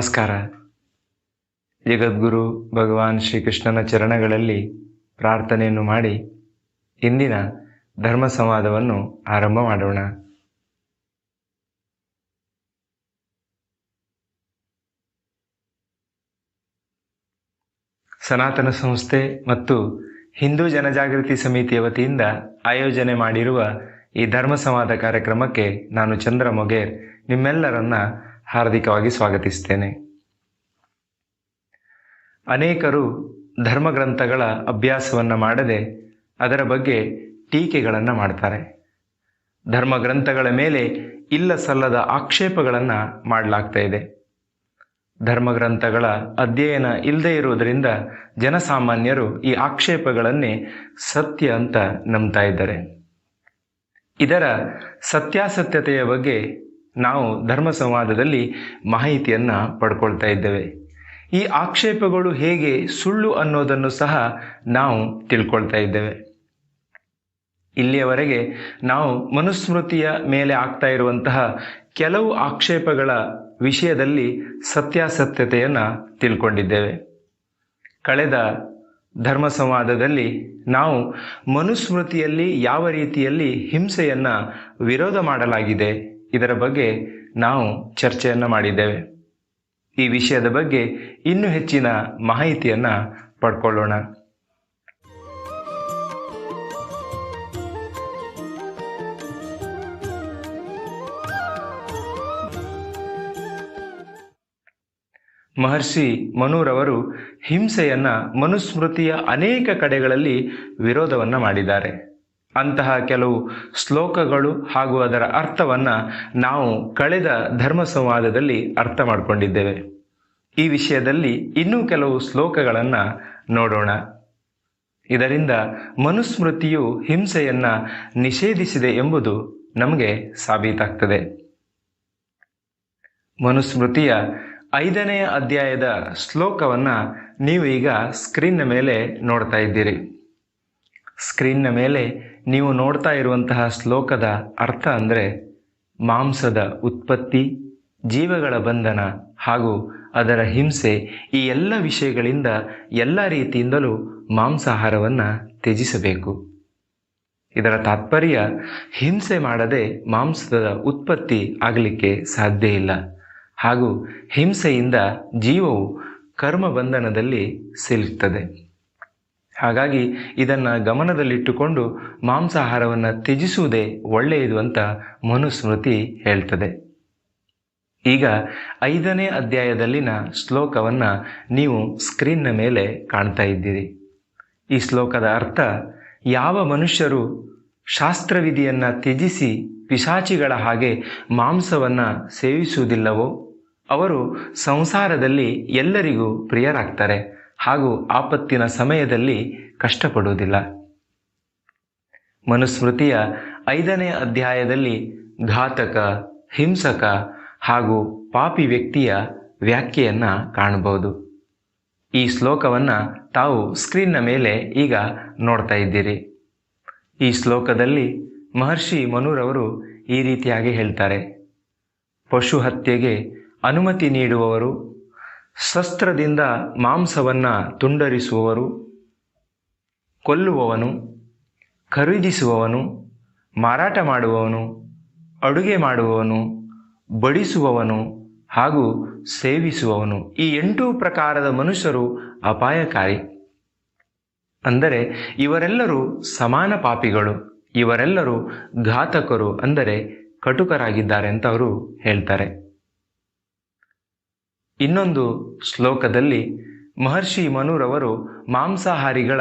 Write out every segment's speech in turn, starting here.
ನಮಸ್ಕಾರ. ಜಗದ್ಗುರು ಭಗವಾನ್ ಶ್ರೀಕೃಷ್ಣನ ಚರಣಗಳಲ್ಲಿ ಪ್ರಾರ್ಥನೆಯನ್ನು ಮಾಡಿ ಇಂದಿನ ಧರ್ಮ ಸಂವಾದವನ್ನು ಆರಂಭ ಮಾಡೋಣ. ಸನಾತನ ಸಂಸ್ಥೆ ಮತ್ತು ಹಿಂದೂ ಜನಜಾಗೃತಿ ಸಮಿತಿಯ ವತಿಯಿಂದ ಆಯೋಜನೆ ಮಾಡಿರುವ ಈ ಧರ್ಮ ಸಂವಾದ ಕಾರ್ಯಕ್ರಮಕ್ಕೆ ನಾನು ಚಂದ್ರ ಮೊಗೇರ್. ನಿಮ್ಮೆಲ್ಲರನ್ನ ಹಾರ್ದಿಕವಾಗಿ ಸ್ವಾಗತಿಸ್ತೇನೆ. ಅನೇಕರು ಧರ್ಮಗ್ರಂಥಗಳ ಅಭ್ಯಾಸವನ್ನು ಮಾಡದೆ ಅದರ ಬಗ್ಗೆ ಟೀಕೆಗಳನ್ನು ಮಾಡ್ತಾರೆ. ಧರ್ಮಗ್ರಂಥಗಳ ಮೇಲೆ ಇಲ್ಲ ಸಲ್ಲದ ಆಕ್ಷೇಪಗಳನ್ನು ಮಾಡಲಾಗ್ತಾ ಇದೆ. ಧರ್ಮಗ್ರಂಥಗಳ ಅಧ್ಯಯನ ಇಲ್ಲದೇ ಇರುವುದರಿಂದ ಜನಸಾಮಾನ್ಯರು ಈ ಆಕ್ಷೇಪಗಳನ್ನೇ ಸತ್ಯ ಅಂತ ನಂಬ್ತಾ ಇದ್ದಾರೆ. ಇದರ ಸತ್ಯಾಸತ್ಯತೆಯ ಬಗ್ಗೆ ನಾವು ಧರ್ಮ ಸಂವಾದದಲ್ಲಿ ಮಾಹಿತಿಯನ್ನು ಪಡ್ಕೊಳ್ತಾ ಇದ್ದೇವೆ. ಈ ಆಕ್ಷೇಪಗಳು ಹೇಗೆ ಸುಳ್ಳು ಅನ್ನೋದನ್ನು ಸಹ ನಾವು ತಿಳ್ಕೊಳ್ತಾ ಇದ್ದೇವೆ. ಇಲ್ಲಿಯವರೆಗೆ ನಾವು ಮನುಸ್ಮೃತಿಯ ಮೇಲೆ ಆಗ್ತಾ ಇರುವಂತಹ ಕೆಲವು ಆಕ್ಷೇಪಗಳ ವಿಷಯದಲ್ಲಿ ಸತ್ಯಾಸತ್ಯತೆಯನ್ನು ತಿಳ್ಕೊಂಡಿದ್ದೇವೆ. ಕಳೆದ ಧರ್ಮ ಸಂವಾದದಲ್ಲಿ ನಾವು ಮನುಸ್ಮೃತಿಯಲ್ಲಿ ಯಾವ ರೀತಿಯಲ್ಲಿ ಹಿಂಸೆಯನ್ನು ವಿರೋಧ ಮಾಡಲಾಗಿದೆ ಇದರ ಬಗ್ಗೆ ನಾವು ಚರ್ಚೆಯನ್ನು ಮಾಡಿದ್ದೇವೆ. ಈ ವಿಷಯದ ಬಗ್ಗೆ ಇನ್ನೂ ಹೆಚ್ಚಿನ ಮಾಹಿತಿಯನ್ನು ಪಡ್ಕೊಳ್ಳೋಣ. ಮಹರ್ಷಿ ಮನೂರವರು ಹಿಂಸೆಯನ್ನ ಮನುಸ್ಮೃತಿಯ ಅನೇಕ ಕಡೆಗಳಲ್ಲಿ ವಿರೋಧವನ್ನು ಮಾಡಿದ್ದಾರೆ. ಅಂತಹ ಕೆಲವು ಶ್ಲೋಕಗಳು ಹಾಗೂ ಅದರ ಅರ್ಥವನ್ನ ನಾವು ಕಳೆದ ಧರ್ಮ ಸಂವಾದದಲ್ಲಿ ಅರ್ಥ ಮಾಡಿಕೊಂಡಿದ್ದೇವೆ. ಈ ವಿಷಯದಲ್ಲಿ ಇನ್ನೂ ಕೆಲವು ಶ್ಲೋಕಗಳನ್ನು ನೋಡೋಣ. ಇದರಿಂದ ಮನುಸ್ಮೃತಿಯು ಹಿಂಸೆಯನ್ನ ನಿಷೇಧಿಸಿದೆ ಎಂಬುದು ನಮಗೆ ಸಾಬೀತಾಗ್ತದೆ. ಮನುಸ್ಮೃತಿಯ ಐದನೆಯ ಅಧ್ಯಾಯದ ಶ್ಲೋಕವನ್ನು ನೀವು ಈಗ ಸ್ಕ್ರೀನ್ನ ಮೇಲೆ ನೋಡ್ತಾ ಇದ್ದೀರಿ. ಸ್ಕ್ರೀನ್ನ ಮೇಲೆ ನೀವು ನೋಡ್ತಾ ಇರುವಂತಹ ಶ್ಲೋಕದ ಅರ್ಥ ಅಂದರೆ ಮಾಂಸದ ಉತ್ಪತ್ತಿ, ಜೀವಗಳ ಬಂಧನ ಹಾಗೂ ಅದರ ಹಿಂಸೆ ಈ ಎಲ್ಲ ವಿಷಯಗಳಿಂದ ಎಲ್ಲ ರೀತಿಯಿಂದಲೂ ಮಾಂಸಾಹಾರವನ್ನು ತ್ಯಜಿಸಬೇಕು. ಇದರ ತಾತ್ಪರ್ಯ ಹಿಂಸೆ ಮಾಡದೆ ಮಾಂಸದ ಉತ್ಪತ್ತಿ ಆಗಲಿಕ್ಕೆ ಸಾಧ್ಯ ಇಲ್ಲ. ಹಾಗೂ ಹಿಂಸೆಯಿಂದ ಜೀವವು ಕರ್ಮ ಬಂಧನದಲ್ಲಿ ಸಿಲುಕ್ತದೆ. ಹಾಗಾಗಿ ಇದನ್ನು ಗಮನದಲ್ಲಿಟ್ಟುಕೊಂಡು ಮಾಂಸಾಹಾರವನ್ನು ತ್ಯಜಿಸುವುದೇ ಒಳ್ಳೆಯದು ಅಂತ ಮನುಸ್ಮೃತಿ ಹೇಳ್ತದೆ. ಈಗ ಐದನೇ ಅಧ್ಯಾಯದಲ್ಲಿನ ಶ್ಲೋಕವನ್ನು ನೀವು ಸ್ಕ್ರೀನ್ನ ಮೇಲೆ ಕಾಣ್ತಾ ಇದ್ದೀರಿ. ಈ ಶ್ಲೋಕದ ಅರ್ಥ, ಯಾವ ಮನುಷ್ಯರು ಶಾಸ್ತ್ರವಿಧಿಯನ್ನು ತ್ಯಜಿಸಿ ಪಿಶಾಚಿಗಳ ಹಾಗೆ ಮಾಂಸವನ್ನು ಸೇವಿಸುವುದಿಲ್ಲವೋ, ಅವರು ಸಂಸಾರದಲ್ಲಿ ಎಲ್ಲರಿಗೂ ಪ್ರಿಯರಾಗ್ತಾರೆ. ಹಾಗೂ ಆಪತ್ತಿನ ಸಮಯದಲ್ಲಿ ಕಷ್ಟಪಡುವುದಿಲ್ಲ. ಮನುಸ್ಮೃತಿಯ ಐದನೇ ಅಧ್ಯಾಯದಲ್ಲಿ ಘಾತಕ, ಹಿಂಸಕ ಹಾಗೂ ಪಾಪಿ ವ್ಯಕ್ತಿಯ ವ್ಯಾಖ್ಯೆಯನ್ನು ಕಾಣಬಹುದು. ಈ ಶ್ಲೋಕವನ್ನು ತಾವು ಸ್ಕ್ರೀನ್ನ ಮೇಲೆ ಈಗ ನೋಡ್ತಾ ಇದ್ದೀರಿ. ಈ ಶ್ಲೋಕದಲ್ಲಿ ಮಹರ್ಷಿ ಮನುರವರು ಈ ರೀತಿಯಾಗಿ ಹೇಳ್ತಾರೆ. ಪಶು ಹತ್ಯೆಗೆ ಅನುಮತಿ ನೀಡುವವರು ಶಸ್ತ್ರದಿಂದ ಮಾಂಸವನ್ನು ತುಂಡರಿಸುವವರು, ಕೊಲ್ಲುವವನು, ಖರೀದಿಸುವವನು, ಮಾರಾಟ ಮಾಡುವವನು, ಅಡುಗೆ ಮಾಡುವವನು, ಬಡಿಸುವವನು ಹಾಗೂ ಸೇವಿಸುವವನು. ಈ ಎಂಟು ಪ್ರಕಾರದ ಮನುಷ್ಯರು ಅಪಾಯಕಾರಿ. ಅಂದರೆ ಇವರೆಲ್ಲರೂ ಸಮಾನ ಪಾಪಿಗಳು, ಇವರೆಲ್ಲರೂ ಘಾತಕರು, ಅಂದರೆ ಕಟುಕರಾಗಿದ್ದಾರೆ ಅಂತ ಅವರು ಹೇಳ್ತಾರೆ. ಇನ್ನೊಂದು ಶ್ಲೋಕದಲ್ಲಿ ಮಹರ್ಷಿ ಮನುರವರು ಮಾಂಸಾಹಾರಿಗಳ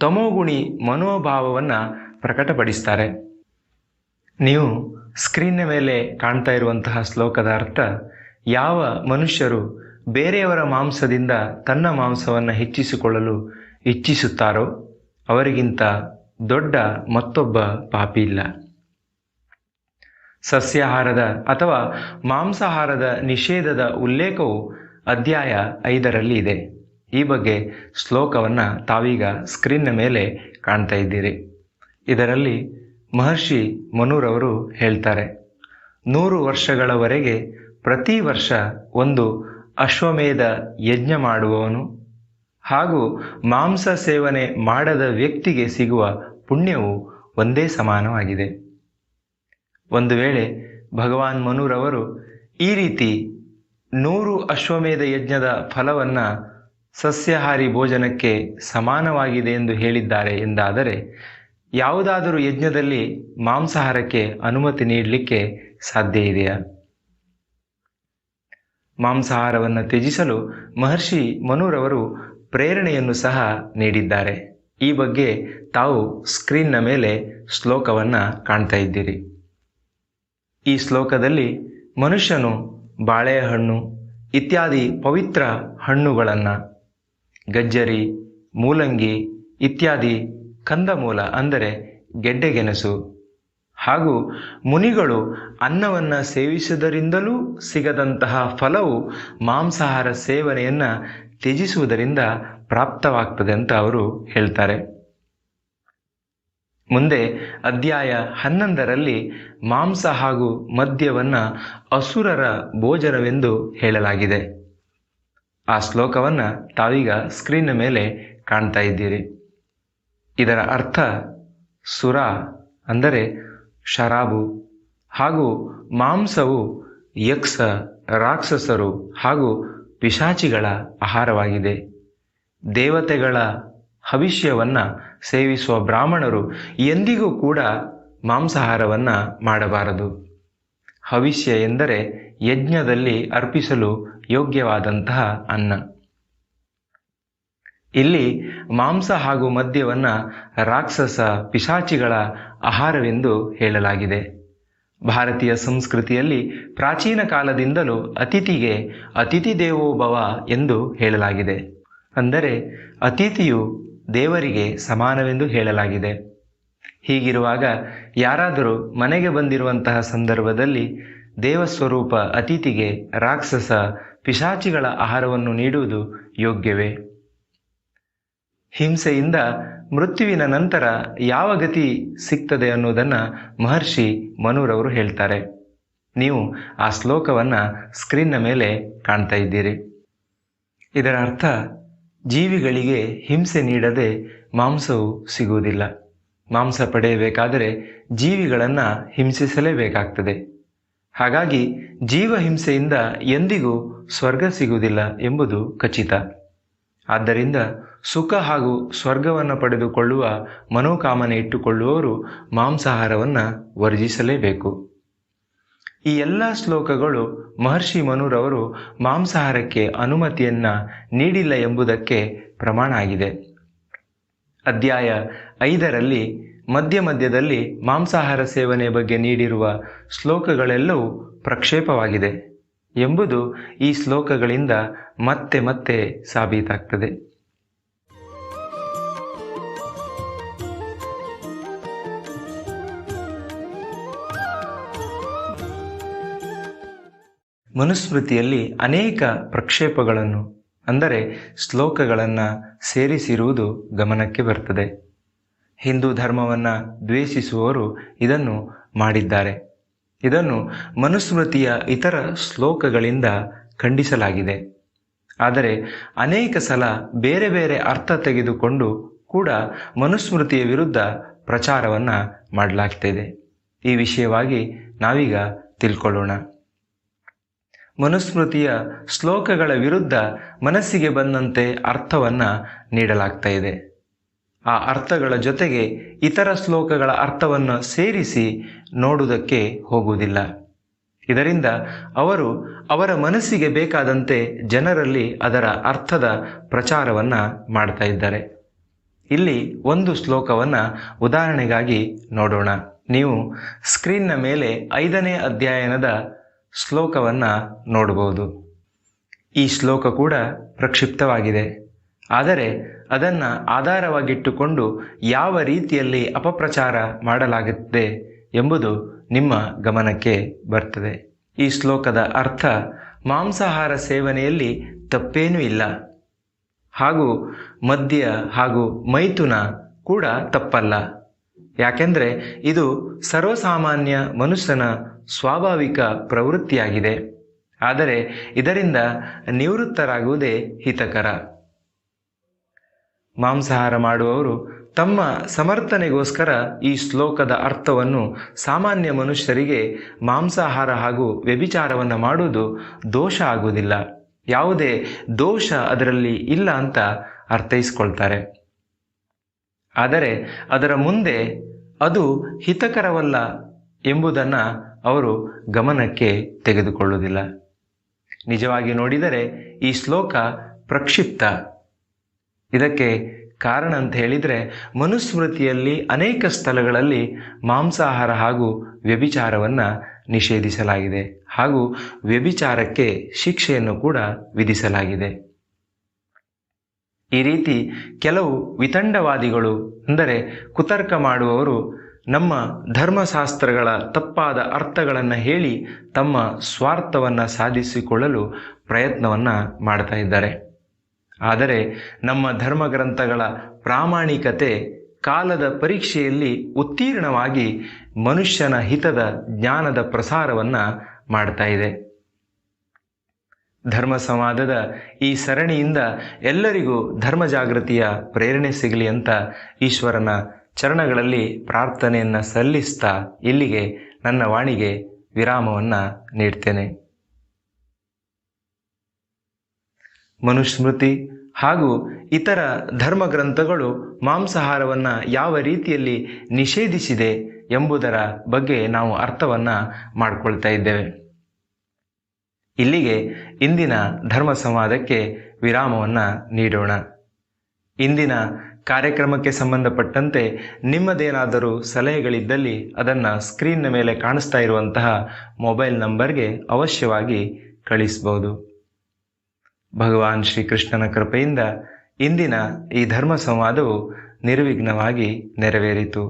ತಮೋಗುಣಿ ಮನೋಭಾವವನ್ನು ಪ್ರಕಟಪಡಿಸ್ತಾರೆ. ನೀವು ಸ್ಕ್ರೀನ್ನ ಮೇಲೆ ಕಾಣ್ತಾ ಇರುವಂತಹ ಶ್ಲೋಕದ ಅರ್ಥ, ಯಾವ ಮನುಷ್ಯರು ಬೇರೆಯವರ ಮಾಂಸದಿಂದ ತನ್ನ ಮಾಂಸವನ್ನು ಹೆಚ್ಚಿಸಿಕೊಳ್ಳಲು ಇಚ್ಛಿಸುತ್ತಾರೋ ಅವರಿಗಿಂತ ದೊಡ್ಡ ಮತ್ತೊಬ್ಬ ಪಾಪಿ ಇಲ್ಲ. ಸಸ್ಯಾಹಾರದ ಅಥವಾ ಮಾಂಸಾಹಾರದ ನಿಷೇಧದ ಉಲ್ಲೇಖವು ಅಧ್ಯಾಯ ಐದರಲ್ಲಿ ಇದೆ. ಈ ಬಗ್ಗೆ ಶ್ಲೋಕವನ್ನು ತಾವೀಗ ಸ್ಕ್ರೀನ್ನ ಮೇಲೆ ಕಾಣ್ತಾ ಇದ್ದೀರಿ. ಇದರಲ್ಲಿ ಮಹರ್ಷಿ ಮನೂರವರು ಹೇಳ್ತಾರೆ, ನೂರು ವರ್ಷಗಳವರೆಗೆ ಪ್ರತಿ ವರ್ಷ ಒಂದು ಅಶ್ವಮೇಧ ಯಜ್ಞ ಮಾಡುವವನು ಹಾಗೂ ಮಾಂಸ ಸೇವನೆ ಮಾಡದ ವ್ಯಕ್ತಿಗೆ ಸಿಗುವ ಪುಣ್ಯವು ಒಂದೇ ಸಮಾನವಾಗಿದೆ. ಒಂದು ವೇಳೆ ಭಗವಾನ್ ಮನುರವರು ಈ ರೀತಿ ನೂರು ಅಶ್ವಮೇಧ ಯಜ್ಞದ ಫಲವನ್ನು ಸಸ್ಯಾಹಾರಿ ಭೋಜನಕ್ಕೆ ಸಮಾನವಾಗಿದೆ ಎಂದು ಹೇಳಿದ್ದಾರೆ ಎಂದಾದರೆ ಯಾವುದಾದರೂ ಯಜ್ಞದಲ್ಲಿ ಮಾಂಸಾಹಾರಕ್ಕೆ ಅನುಮತಿ ನೀಡಲಿಕ್ಕೆ ಸಾಧ್ಯ ಇದೆಯಾ? ಮಾಂಸಾಹಾರವನ್ನು ತ್ಯಜಿಸಲು ಮಹರ್ಷಿ ಮನುರವರು ಪ್ರೇರಣೆಯನ್ನು ಸಹ ನೀಡಿದ್ದಾರೆ. ಈ ಬಗ್ಗೆ ತಾವು ಸ್ಕ್ರೀನ್ನ ಮೇಲೆ ಶ್ಲೋಕವನ್ನು ಕಾಣ್ತಾ ಇದ್ದೀರಿ. ಈ ಶ್ಲೋಕದಲ್ಲಿ ಮನುಷ್ಯನು ಬಾಳೆಹಣ್ಣು ಇತ್ಯಾದಿ ಪವಿತ್ರ ಹಣ್ಣುಗಳನ್ನು, ಗಜ್ಜರಿ, ಮೂಲಂಗಿ ಇತ್ಯಾದಿ ಕಂದಮೂಲ ಅಂದರೆ ಗೆಡ್ಡೆಗೆಣಸು. ಹಾಗೂ ಮುನಿಗಳು ಅನ್ನವನ್ನು ಸೇವಿಸುವುದರಿಂದಲೂ ಸಿಗದಂತಹ ಫಲವು ಮಾಂಸಾಹಾರ ಸೇವನೆಯನ್ನು ತ್ಯಜಿಸುವುದರಿಂದ ಪ್ರಾಪ್ತವಾಗ್ತದೆ ಅಂತ ಅವರು ಹೇಳ್ತಾರೆ. ಮುಂದೆ ಅಧ್ಯಾಯ ಹನ್ನೊಂದರಲ್ಲಿ ಮಾಂಸ ಹಾಗೂ ಮದ್ಯವನ್ನು ಅಸುರರ ಭೋಜನವೆಂದು ಹೇಳಲಾಗಿದೆ. ಆ ಶ್ಲೋಕವನ್ನು ತಾವೀಗ ಸ್ಕ್ರೀನ್ ಮೇಲೆ ಕಾಣ್ತಾ ಇದ್ದೀರಿ. ಇದರ ಅರ್ಥ ಸುರ ಅಂದರೆ ಶರಾಬು ಹಾಗೂ ಮಾಂಸವು ಯಕ್ಷ, ರಾಕ್ಷಸರು ಹಾಗೂ ಪಿಶಾಚಿಗಳ ಆಹಾರವಾಗಿದೆ. ದೇವತೆಗಳ ಭವಿಷ್ಯವನ್ನು ಸೇವಿಸುವ ಬ್ರಾಹ್ಮಣರು ಎಂದಿಗೂ ಕೂಡ ಮಾಂಸಾಹಾರವನ್ನು ಮಾಡಬಾರದು. ಹವಿಷ್ಯ ಎಂದರೆ ಯಜ್ಞದಲ್ಲಿ ಅರ್ಪಿಸಲು ಯೋಗ್ಯವಾದಂತಹ ಅನ್ನ. ಇಲ್ಲಿ ಮಾಂಸ ಹಾಗೂ ಮದ್ಯವನ್ನು ರಾಕ್ಷಸ, ಪಿಶಾಚಿಗಳ ಆಹಾರವೆಂದು ಹೇಳಲಾಗಿದೆ. ಭಾರತೀಯ ಸಂಸ್ಕೃತಿಯಲ್ಲಿ ಪ್ರಾಚೀನ ಕಾಲದಿಂದಲೂ ಅತಿಥಿಗೆ ಅತಿಥಿ ದೇವೋಭವ ಎಂದು ಹೇಳಲಾಗಿದೆ. ಅಂದರೆ ಅತಿಥಿಯು ದೇವರಿಗೆ ಸಮಾನವೆಂದು ಹೇಳಲಾಗಿದೆ. ಹೀಗಿರುವಾಗ ಯಾರಾದರೂ ಮನೆಗೆ ಬಂದಿರುವಂತಹ ಸಂದರ್ಭದಲ್ಲಿ ದೇವಸ್ವರೂಪ ಅತಿಥಿಗೆ ರಾಕ್ಷಸ, ಪಿಶಾಚಿಗಳ ಆಹಾರವನ್ನು ನೀಡುವುದು ಯೋಗ್ಯವೇ? ಹಿಂಸೆಯಿಂದ ಮೃತ್ಯುವಿನ ನಂತರ ಯಾವ ಗತಿ ಸಿಗ್ತದೆ ಅನ್ನೋದನ್ನು ಮಹರ್ಷಿ ಮನುರವರು ಹೇಳ್ತಾರೆ. ನೀವು ಆ ಶ್ಲೋಕವನ್ನು ಸ್ಕ್ರೀನ್ನ ಮೇಲೆ ಕಾಣ್ತಾ ಇದ್ದೀರಿ. ಇದರ ಅರ್ಥ ಜೀವಿಗಳಿಗೆ ಹಿಂಸೆ ನೀಡದೆ ಮಾಂಸವು ಸಿಗುವುದಿಲ್ಲ. ಮಾಂಸ ಪಡೆಯಬೇಕಾದರೆ ಜೀವಿಗಳನ್ನು ಹಿಂಸಿಸಲೇಬೇಕಾಗ್ತದೆ. ಹಾಗಾಗಿ ಜೀವ ಹಿಂಸೆಯಿಂದ ಎಂದಿಗೂ ಸ್ವರ್ಗ ಸಿಗುವುದಿಲ್ಲ ಎಂಬುದು ಖಚಿತ. ಆದ್ದರಿಂದ ಸುಖ ಹಾಗೂ ಸ್ವರ್ಗವನ್ನು ಪಡೆದುಕೊಳ್ಳುವ ಮನೋಕಾಮನೆ ಇಟ್ಟುಕೊಳ್ಳುವವರು ಮಾಂಸಾಹಾರವನ್ನು ವರ್ಜಿಸಲೇಬೇಕು. ಈ ಎಲ್ಲ ಶ್ಲೋಕಗಳು ಮಹರ್ಷಿ ಮನುರವರು ಮಾಂಸಾಹಾರಕ್ಕೆ ಅನುಮತಿಯನ್ನ ನೀಡಿಲ್ಲ ಎಂಬುದಕ್ಕೆ ಪ್ರಮಾಣ ಆಗಿದೆ. ಅಧ್ಯಾಯ ಐದರಲ್ಲಿ ಮಧ್ಯ ಮಧ್ಯದಲ್ಲಿ ಮಾಂಸಾಹಾರ ಸೇವನೆ ಬಗ್ಗೆ ನೀಡಿರುವ ಶ್ಲೋಕಗಳೆಲ್ಲವೂ ಪ್ರಕ್ಷೇಪವಾಗಿದೆ ಎಂಬುದು ಈ ಶ್ಲೋಕಗಳಿಂದ ಮತ್ತೆ ಮತ್ತೆ ಸಾಬೀತಾಗ್ತದೆ. ಮನುಸ್ಮೃತಿಯಲ್ಲಿ ಅನೇಕ ಪ್ರಕ್ಷೇಪಗಳನ್ನು, ಅಂದರೆ ಶ್ಲೋಕಗಳನ್ನು ಸೇರಿಸಿರುವುದು ಗಮನಕ್ಕೆ ಬರ್ತದೆ. ಹಿಂದೂ ಧರ್ಮವನ್ನು ದ್ವೇಷಿಸುವವರು ಇದನ್ನು ಮಾಡಿದ್ದಾರೆ. ಇದನ್ನು ಮನುಸ್ಮೃತಿಯ ಇತರ ಶ್ಲೋಕಗಳಿಂದ ಖಂಡಿಸಲಾಗಿದೆ. ಆದರೆ ಅನೇಕ ಸಲ ಬೇರೆ ಬೇರೆ ಅರ್ಥ ತೆಗೆದುಕೊಂಡು ಕೂಡ ಮನುಸ್ಮೃತಿಯ ವಿರುದ್ಧ ಪ್ರಚಾರವನ್ನು ಮಾಡಲಾಗ್ತಿದೆ. ಈ ವಿಷಯವಾಗಿ ನಾವೀಗ ತಿಳ್ಕೊಳ್ಳೋಣ. ಮನುಸ್ಮೃತಿಯ ಶ್ಲೋಕಗಳ ವಿರುದ್ಧ ಮನಸ್ಸಿಗೆ ಬಂದಂತೆ ಅರ್ಥವನ್ನು ನೀಡಲಾಗ್ತಾ ಇದೆ. ಆ ಅರ್ಥಗಳ ಜೊತೆಗೆ ಇತರ ಶ್ಲೋಕಗಳ ಅರ್ಥವನ್ನು ಸೇರಿಸಿ ನೋಡುವುದಕ್ಕೆ ಹೋಗುವುದಿಲ್ಲ. ಇದರಿಂದ ಅವರು ಅವರ ಮನಸ್ಸಿಗೆ ಬೇಕಾದಂತೆ ಜನರಲ್ಲಿ ಅದರ ಅರ್ಥದ ಪ್ರಚಾರವನ್ನು ಮಾಡ್ತಾ ಇದ್ದಾರೆ. ಇಲ್ಲಿ ಒಂದು ಶ್ಲೋಕವನ್ನು ಉದಾಹರಣೆಗಾಗಿ ನೋಡೋಣ. ನೀವು ಸ್ಕ್ರೀನ್ನ ಮೇಲೆ ಐದನೇ ಅಧ್ಯಾಯನದ ಶ್ಲೋಕವನ್ನು ನೋಡಬಹುದು ಈ ಶ್ಲೋಕ ಕೂಡ ಪ್ರಕ್ಷಿಪ್ತವಾಗಿದೆ. ಆದರೆ ಅದನ್ನು ಆಧಾರವಾಗಿಟ್ಟುಕೊಂಡು ಯಾವ ರೀತಿಯಲ್ಲಿ ಅಪಪ್ರಚಾರ ಮಾಡಲಾಗುತ್ತದೆ ಎಂಬುದು ನಿಮ್ಮ ಗಮನಕ್ಕೆ ಬರ್ತದೆ. ಈ ಶ್ಲೋಕದ ಅರ್ಥ ಮಾಂಸಾಹಾರ ಸೇವನೆಯಲ್ಲಿ ತಪ್ಪೇನೂ ಇಲ್ಲ. ಹಾಗೂ ಮದ್ಯ ಹಾಗೂ ಮೈಥುನ ಕೂಡ ತಪ್ಪಲ್ಲ. ಯಾಕೆಂದರೆ ಇದು ಸರ್ವಸಾಮಾನ್ಯ ಮನುಷ್ಯನ ಸ್ವಾಭಾವಿಕ ಪ್ರವೃತ್ತಿಯಾಗಿದೆ. ಆದರೆ ಇದರಿಂದ ನಿವೃತ್ತರಾಗುವುದೇ ಹಿತಕರ. ಮಾಂಸಾಹಾರ ಮಾಡುವವರು ತಮ್ಮ ಸಮರ್ಥನೆಗೋಸ್ಕರ ಈ ಶ್ಲೋಕದ ಅರ್ಥವನ್ನು ಸಾಮಾನ್ಯ ಮನುಷ್ಯರಿಗೆ ಮಾಂಸಾಹಾರ ಹಾಗೂ ವ್ಯಭಿಚಾರವನ್ನು ಮಾಡುವುದು ದೋಷ ಆಗುವುದಿಲ್ಲ. ಯಾವುದೇ ದೋಷ ಅದರಲ್ಲಿ ಇಲ್ಲ ಅಂತ ಅರ್ಥೈಸ್ಕೊಳ್ತಾರೆ. ಆದರೆ ಅದರ ಮುಂದೆ ಅದು ಹಿತಕರವಲ್ಲ ಎಂಬುದನ್ನು ಅವರು ಗಮನಕ್ಕೆ ತೆಗೆದುಕೊಳ್ಳುವುದಿಲ್ಲ. ನಿಜವಾಗಿ ನೋಡಿದರೆ ಈ ಶ್ಲೋಕ ಪ್ರಕ್ಷಿಪ್ತ. ಇದಕ್ಕೆ ಕಾರಣ ಅಂತ ಹೇಳಿದರೆ, ಮನುಸ್ಮೃತಿಯಲ್ಲಿ ಅನೇಕ ಸ್ಥಳಗಳಲ್ಲಿ ಮಾಂಸಾಹಾರ ಹಾಗೂ ವ್ಯಭಿಚಾರವನ್ನು ನಿಷೇಧಿಸಲಾಗಿದೆ ಹಾಗೂ ವ್ಯಭಿಚಾರಕ್ಕೆ ಶಿಕ್ಷೆಯನ್ನು ಕೂಡ ವಿಧಿಸಲಾಗಿದೆ. ಈ ರೀತಿ ಕೆಲವು ವಿತಂಡವಾದಿಗಳು, ಅಂದರೆ ಕುತರ್ಕ ಮಾಡುವವರು ನಮ್ಮ ಧರ್ಮಶಾಸ್ತ್ರಗಳ ತಪ್ಪಾದ ಅರ್ಥಗಳನ್ನು ಹೇಳಿ ತಮ್ಮ ಸ್ವಾರ್ಥವನ್ನು ಸಾಧಿಸಿಕೊಳ್ಳಲು ಪ್ರಯತ್ನವನ್ನು ಮಾಡ್ತಾ ಇದ್ದಾರೆ. ಆದರೆ ನಮ್ಮ ಧರ್ಮಗ್ರಂಥಗಳ ಪ್ರಾಮಾಣಿಕತೆ ಕಾಲದ ಪರೀಕ್ಷೆಯಲ್ಲಿ ಉತ್ತೀರ್ಣವಾಗಿ ಮನುಷ್ಯನ ಹಿತದ ಜ್ಞಾನದ ಪ್ರಸಾರವನ್ನು ಮಾಡ್ತಾ ಇದೆ. ಧರ್ಮ ಸಂವಾದದ ಈ ಸರಣಿಯಿಂದ ಎಲ್ಲರಿಗೂ ಧರ್ಮ ಜಾಗೃತಿಯ ಪ್ರೇರಣೆ ಸಿಗಲಿ ಅಂತ ಈಶ್ವರನ ಚರಣಗಳಲ್ಲಿ ಪ್ರಾರ್ಥನೆಯನ್ನು ಸಲ್ಲಿಸ್ತಾ ಇಲ್ಲಿಗೆ ನನ್ನ ವಾಣಿಗೆ ವಿರಾಮವನ್ನು ನೀಡ್ತೇನೆ. ಮನುಸ್ಮೃತಿ ಹಾಗೂ ಇತರ ಧರ್ಮಗ್ರಂಥಗಳು ಮಾಂಸಾಹಾರವನ್ನು ಯಾವ ರೀತಿಯಲ್ಲಿ ನಿಷೇಧಿಸಿದೆ ಎಂಬುದರ ಬಗ್ಗೆ ನಾವು ಅರ್ಥವನ್ನು ಮಾಡಿಕೊಳ್ತಾ ಇದ್ದೇವೆ. ಇಲ್ಲಿಗೆ ಇಂದಿನ ಧರ್ಮ ಸಂವಾದಕ್ಕೆ ವಿರಾಮವನ್ನು ನೀಡೋಣ. ಇಂದಿನ ಕಾರ್ಯಕ್ರಮಕ್ಕೆ ಸಂಬಂಧಪಟ್ಟಂತೆ ನಿಮ್ಮದೇನಾದರೂ ಸಲಹೆಗಳಿದ್ದಲ್ಲಿ ಅದನ್ನು ಸ್ಕ್ರೀನ್ನ ಮೇಲೆ ಕಾಣಿಸ್ತಾ ಇರುವಂತಹ ಮೊಬೈಲ್ ನಂಬರ್ಗೆ ಅವಶ್ಯವಾಗಿ ಕಳಿಸ್ಬೋದು. ಭಗವಾನ್ ಶ್ರೀಕೃಷ್ಣನ ಕೃಪೆಯಿಂದ ಇಂದಿನ ಈ ಧರ್ಮ ಸಂವಾದವು ನಿರ್ವಿಘ್ನವಾಗಿ ನೆರವೇರಿತು.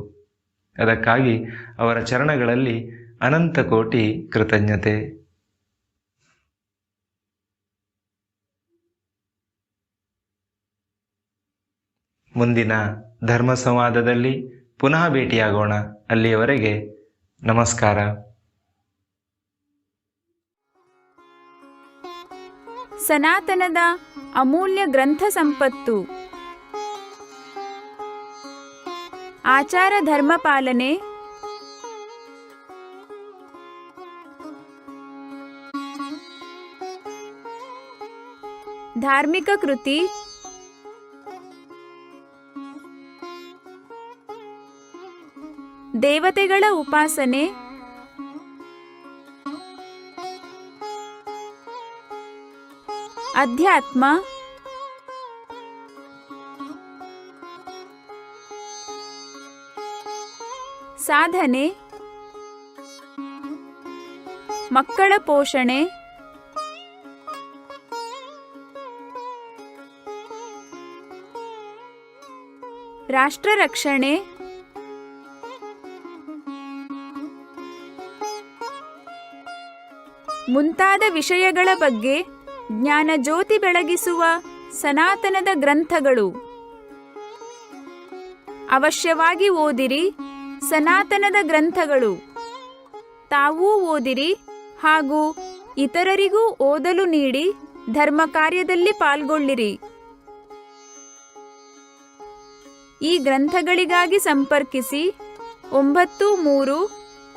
ಅದಕ್ಕಾಗಿ ಅವರ ಚರಣಗಳಲ್ಲಿ ಅನಂತ ಕೋಟಿ ಕೃತಜ್ಞತೆ. ಮುಂದಿನ ಧರ್ಮ ಸಂವಾದದಲ್ಲಿ ಪುನಃ ಭೇಟಿಯಾಗೋಣ. ಅಲ್ಲಿಯವರೆಗೆ ನಮಸ್ಕಾರ. ಸನಾತನದ ಅಮೂಲ್ಯ ಗ್ರಂಥ ಸಂಪತ್ತು. ಆಚಾರ ಧರ್ಮ ಪಾಲನೆ. ಧಾರ್ಮಿಕ ಕೃತಿ. ದೇವತೆಗಳ ಉಪಾಸನೆ. ಅಧ್ಯಾತ್ಮ. ಸಾಧನೆ. ಮಕ್ಕಳ ಪೋಷಣೆ. ರಾಷ್ಟ್ರ ರಕ್ಷಣೆ. ಮುಂತಾದ ವಿಷಯಗಳ ಬಗ್ಗೆ ಜ್ಞಾನ ಜ್ಯೋತಿ ಬೆಳಗಿಸುವ ಸನಾತನದ ಗ್ರಂಥಗಳು. ಅವಶ್ಯವಾಗಿ ಓದಿರಿ ಸನಾತನದ ಗ್ರಂಥಗಳು. ತಾವೂ ಓದಿರಿ ಹಾಗೂ ಇತರರಿಗೂ ಓದಲು ನೀಡಿ ಧರ್ಮ ಕಾರ್ಯದಲ್ಲಿ ಪಾಲ್ಗೊಳ್ಳಿರಿ. ಈ ಗ್ರಂಥಗಳಿಗಾಗಿ ಸಂಪರ್ಕಿಸಿ ಒಂಬತ್ತು ಮೂರು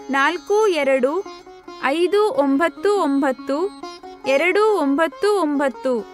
ನಾಲ್ಕು ಎರಡು ಐದು ಒಂಬತ್ತು ಒಂಬತ್ತು ಎರಡು ಒಂಬತ್ತು ಒಂಬತ್ತು.